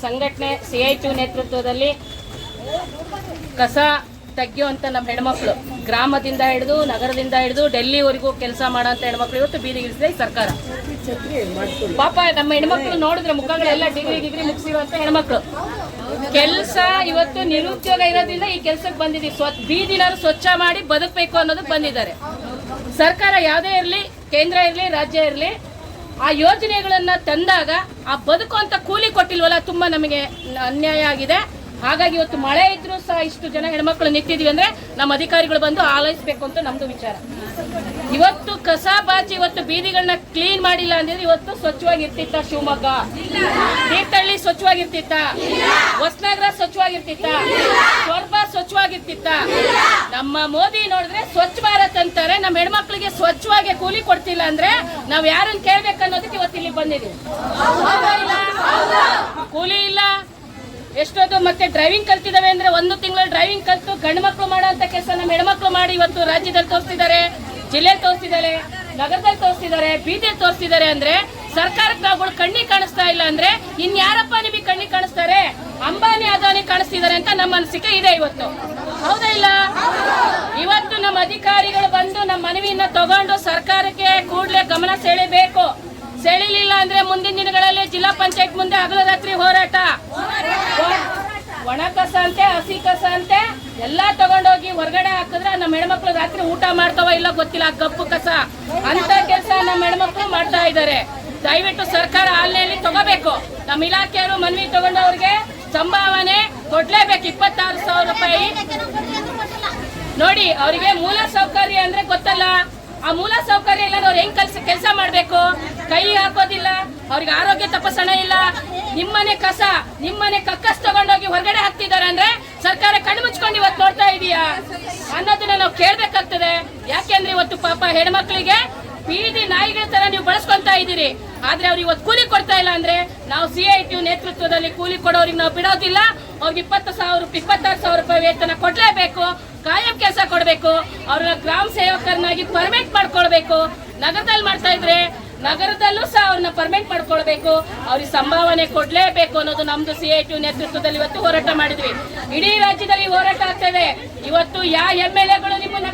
ಸಂಘಟನೆ, C I to ನೇತೃತ್ವದಲ್ಲಿ ಕಸ ತೆಗೆಯುವಂತ ನಮ್ಮ ಹೆಣ್ಮಕ್ಳು. ಗ್ರಾಮದಿಂದ ಹಿಡಿದು, ನಗರದಿಂದ ಹಿಡಿದು, ಡೆಲ್ಲಿವರೆಗೂ ಕೆಲಸ ಮಾಡೋಂಥ ಹೆಣ್ಮಕ್ಳು ಇವತ್ತು ಬೀದಿಗಿಳಿಸಿದೆ ಸರ್ಕಾರ. ಪಾಪ ನಮ್ಮ ಹೆಣ್ಮಕ್ಳು ನೋಡಿದ್ರೆ ಮುಖಗಳೆಲ್ಲ ಡಿಗ್ರಿ ಡಿಗ್ರಿ ಮುಗಿಸಿರುವಂತ ಹೆಣ್ಮಕ್ಳು. ಕೆಲಸ ಇವತ್ತು ನಿರುದ್ಯೋಗ ಇರೋದ್ರಿಂದ ಈ ಕೆಲಸಕ್ಕೆ ಬಂದಿದ್ದೀವಿ. ಸ್ವ ಬೀದಿನಾರು ಸ್ವಚ್ಛ ಮಾಡಿ ಬದುಕಬೇಕು ಅನ್ನೋದಕ್ಕೆ ಬಂದಿದ್ದಾರೆ. ಸರ್ಕಾರ ಯಾವುದೇ ಇರಲಿ, ಕೇಂದ್ರ ಇರಲಿ, ರಾಜ್ಯ ಇರಲಿ ಆ ಯೋಜನೆಗಳನ್ನ ತಂದಾಗ ಆ ಬದುಕು ಅಂತ ಕೂಲಿ ಕೊಟ್ಟಿಲ್ವಲ್ಲ, ತುಂಬಾ ನಮಗೆ ಅನ್ಯಾಯ ಆಗಿದೆ. ಹಾಗಾಗಿ ಇವತ್ತು ಮಳೆ ಇದ್ರೂ ಸಹ ಇಷ್ಟು ಜನ ಹೆಣ್ಮಕ್ಳು ನಿಂತಿದೀವಿ ಅಂದ್ರೆ ನಮ್ಮ ಅಧಿಕಾರಿಗಳು ಬಂದು ಆಲೋಚಿಸಬೇಕು ಅಂತ ನಮ್ದು ವಿಚಾರ. ಇವತ್ತು ಕಸ ಬಾಚಿ ಇವತ್ತು ಬೀದಿಗಳನ್ನ ಕ್ಲೀನ್ ಮಾಡಿಲ್ಲ ಅಂದ್ರೆ ಇವತ್ತು ಸ್ವಚ್ಛವಾಗಿರ್ತಿತ್ತ ಶಿವಮೊಗ್ಗ? ತೀರ್ಥಹಳ್ಳಿ ಸ್ವಚ್ಛವಾಗಿರ್ತಿತ್ತ? ಹೊಸನಗರ ಸ್ವಚ್ಛವಾಗಿರ್ತಿತ್ತ? ಸ್ವಲ್ಪ ಸ್ವಚ್ಛವಾಗಿರ್ತಿತ್ತ? ನಮ್ಮ ಮೋದಿ ನೋಡಿದ್ರೆ ಸ್ವಚ್ಛ ಅಂತಾರೆ ನಮ್ಮ ಹೆಣ್ಮಕ್ಳಿಗೆ ಸ್ವಚ್ಛವಾಗಿ ಕೂಲಿ ಕೊಡ್ತಿಲ್ಲ ಅಂದ್ರೆ ನಾವ್ ಯಾರನ್ನ ಕೇಳ್ಬೇಕು ಅನ್ನೋದಕ್ಕೆ ಇವತ್ತು ಇಲ್ಲಿ ಬಂದಿದ್ದೀವಿ? ಕೂಲಿ ಇಲ್ಲ ಎಷ್ಟೊಂದು ಮತ್ತೆ ಡ್ರೈವಿಂಗ್ ಕಲ್ತಿದಾವೆ ಅಂದ್ರೆ ಒಂದು ತಿಂಗಳು ಡ್ರೈವಿಂಗ್ ಕಲ್ತು ಗಂಡು ಮಕ್ಕಳು ಅಂತ ಕೆಲಸ ನಮ್ಮ ಹೆಣ್ಮಕ್ಳು ಮಾಡಿ ಇವತ್ತು ರಾಜ್ಯದಲ್ಲಿ ತೋರಿಸ್ತಿದ್ದಾರೆ ಜಿಲ್ಲೆ ತೋರಿಸ್ತಿದ್ದಾರೆ ನಗರದಲ್ಲಿ ತೋರಿಸ್ತಿದ್ದಾರೆ ಬೀದಿಯಲ್ಲಿ ತೋರಿಸ್ತಿದ್ದಾರೆ ಅಂದ್ರೆ ಸರ್ಕಾರಕ್ಕೆ ನಾವುಗಳು ಕಣ್ಣಿಗೆ ಕಾಣಿಸ್ತಾ ಇಲ್ಲ ಅಂದ್ರೆ ಇನ್ಯಾರಪ್ಪ ನಿಮಗೆ ಕಣ್ಣಿ ಕಾಣಿಸ್ತಾರೆ? ಅಂಬಾನಿ, ಅದಾನಿ ಕಾಣಿಸ್ತಿದ್ದಾರೆ ಅಂತ ನಮ್ಮ ಅನಿಸಿಕೆ ಇದೆ ಇವತ್ತು. ಹೌದಾ ಇಲ್ಲ? ಇವತ್ತು ನಮ್ಮ ಅಧಿಕಾರಿಗಳು ಬಂದು ನಮ್ಮ ಮನವಿಯನ್ನ ತಗೊಂಡು ಸರ್ಕಾರಕ್ಕೆ ಕೂಡಲೇ ಗಮನ ಸೆಳೆಬೇಕು. ಸೆಳಿಲಿಲ್ಲ ಅಂದ್ರೆ ಮುಂದಿನ ದಿನಗಳಲ್ಲಿ ಜಿಲ್ಲಾ ಪಂಚಾಯತ್ ಮುಂದೆ ಹಗಲು ರಾತ್ರಿ ಹೋರಾಟ. ಒಣ ಕಸ ಅಂತೆ, ಹಸಿ ಕಸ ಅಂತೆ, ಎಲ್ಲಾ ತಗೊಂಡೋಗಿ ಹೊರಗಡೆ ಹಾಕಿದ್ರೆ ನಮ್ಮ ಹೆಣ್ಮಕ್ಳು ರಾತ್ರಿ ಊಟ ಮಾಡ್ತಾವ ಇಲ್ಲ ಗೊತ್ತಿಲ್ಲ ಕಪ್ಪು ಕಸ. ಅಂತ ಕೆಲಸ ನಮ್ಮ ಹೆಣ್ಮಕ್ಳು ಮಾಡ್ತಾ ಇದ್ದಾರೆ. ದಯವಿಟ್ಟು ಸರ್ಕಾರ ಆನ್ಲೈನ್ ತಗೋಬೇಕು. ನಮ್ಮ ಇಲಾಖೆಯವರು ಮನವಿ ತಗೊಂಡವ್ರಿಗೆ ಸಂಭಾವನೆ ಕೊಡ್ಲೇಬೇಕು. ಇಪ್ಪತ್ತಾರು ಸಾವಿರ ರೂಪಾಯಿ. ನೋಡಿ, ಅವರಿಗೆ ಮೂಲ ಸೌಕರ್ಯ ಅಂದ್ರೆ ಗೊತ್ತಲ್ಲ. ಆ ಮೂಲ ಸೌಕರ್ಯ ಇಲ್ಲ ಅವ್ರು ಹೆಂಗ್ ಕಲ್ಸ, ಕೆಲಸ ಮಾಡ್ಬೇಕು? ಕೈ ಹಾಕೋದಿಲ್ಲ. ಅವ್ರಿಗೆ ಆರೋಗ್ಯ ತಪಾಸಣೆ ಇಲ್ಲ. ನಿಮ್ಮನೆ ಕಸ, ನಿಮ್ಮನೆ ಕಕ್ಕಸ್ ತಗೊಂಡೋಗಿ ಹೊರಗಡೆ ಹಾಕ್ತಿದ್ದಾರೆ ಅಂದ್ರೆ ಸರ್ಕಾರ ಕಣ್ಣು ಮುಚ್ಕೊಂಡು ಇವತ್ತು ನೋಡ್ತಾ ಇದೀಯಾ? ಅನ್ನೋದನ್ನ ನಾವು ಕೇಳ್ಬೇಕಾಗ್ತದೆ. ಯಾಕೆಂದ್ರೆ ಇವತ್ತು ಪಾಪ ಹೆಣ್ಮಕ್ಳಿಗೆ ಬೀದಿ ನಾಯಿಗಳ ತರ ನೀವು ಬಳಸ್ಕೊಂತ ಇದ್ದೀರಿ. ಆದ್ರೆ ಅವ್ರಿಗೆ ಇವತ್ತು ಕೂಲಿ ಕೊಡ್ತಾ ಇಲ್ಲ ಅಂದ್ರೆ ನಾವು ಸಿ ಐ ಟಿ ನೇತೃತ್ವದಲ್ಲಿ ಕೂಲಿ ಕೊಡೋರಿಗೆ ನಾವು ಬಿಡೋದಿಲ್ಲ. ಅವ್ರಿಗೆ ಇಪ್ಪತ್ತು ಸಾವಿರ ಇಪ್ಪತ್ತಾರು ಸಾವಿರ ರೂಪಾಯಿ ವೇತನ ಕೊಡಲೇಬೇಕು. ಕಾಯಂ ಕೆಲಸ ಕೊಡಬೇಕು. ಅವ್ರನ್ನ ಗ್ರಾಮ ಸೇವಕರನ್ನಾಗಿ ಪರ್ಮಿಟ್ ಮಾಡ್ಕೊಳ್ಬೇಕು. ನಗರದಲ್ಲಿ ಮಾಡ್ತಾ ಇದ್ರೆ ನಗರದಲ್ಲೂ ಸಹ ಅವ್ರನ್ನ ಪರ್ಮೆಂಟ್ ಮಾಡ್ಕೊಳ್ಬೇಕು. ಅವ್ರಿಗೆ ಸಂಭಾವನೆ ಕೊಡಲೇಬೇಕು ಅನ್ನೋದು ನಮ್ದು ಸಿ ಐ ಟಿ ನೇತೃತ್ವದಲ್ಲಿ ಇವತ್ತು ಹೋರಾಟ ಮಾಡಿದ್ವಿ. ಇಡೀ ರಾಜ್ಯದಲ್ಲಿ ಹೋರಾಟ ಆಗ್ತದೆ ಇವತ್ತು ಯಾವ ಎಂ ಎಲ್ ಎಗಳು ನಿಮ್ಮನ್ನ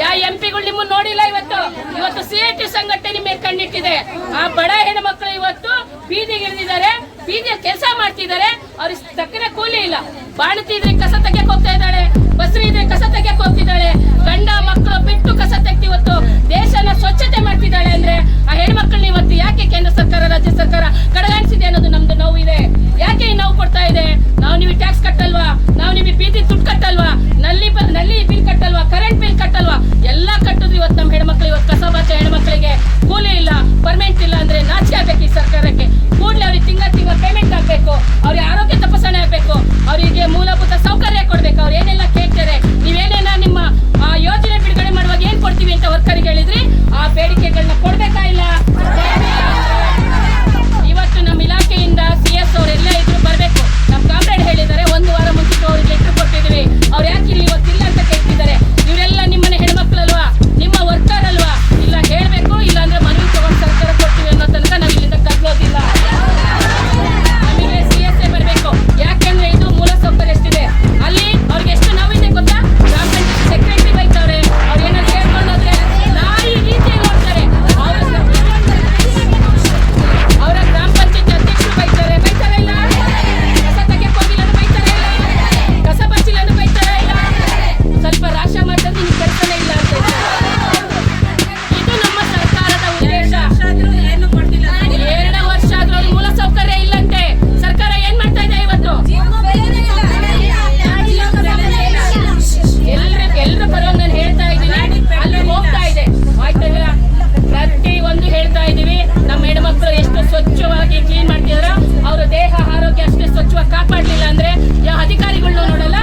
ಯಾ ಎಂ ಪಿಗಳು ನಿಮ್ಮನ್ನ ನೋಡಿಲ್ಲ ಇವತ್ತು? ಇವತ್ತು ಸಿ ಎ ಟಿ ಸಂಘಟನೆ ನಿಮ್ಮ ಕಣ್ಣಿಟ್ಟಿದೆ. ಆ ಬಡ ಹೆಣ್ಮಕ್ಳು ಇವತ್ತು ಬೀದಿಗಿಳಿದಿದ್ದಾರೆ ಬೀದಿಯ ಕೆಲಸ ಮಾಡ್ತಿದ್ದಾರೆ. ಅವ್ರಿಗೆ ತಕ್ಕನೆ ಕೂಲಿ ಇಲ್ಲ. ಬಾಣತಿದ್ರೆ ಕಸ ತೆಗಿಯಕ್ ಹೋಗ್ತಾ ಇದ್ದಾಳೆ. ಬಸ್ರಿ ಇದ್ರೆ ಕಸ ತೆಗೆಯಕ್ಕೆ ಹೋಗ್ತಿದ್ದಾಳೆ. ಗಂಡ ಮಕ್ಕಳು ಬಿಟ್ಟು ಕಸ ತೆಗ್ದು ಇವತ್ತು ದೇಶನ ಸ್ವಚ್ಛತೆ ಮಾಡ್ತಿದ್ದಾಳೆ ಸ್ವಚ್ಛವಾಗಿ ಕ್ಲೀನ್ ಮಾಡ್ತಿದಾರ? ಅವರ ದೇಹ ಆರೋಗ್ಯ ಅಷ್ಟೇ ಸ್ವಚ್ಛವಾಗಿ ಕಾಪಾಡಲಿಲ್ಲ ಅಂದ್ರೆ ಯಾವ ಅಧಿಕಾರಿಗಳನ್ನೂ ನೋಡಲ್ಲ?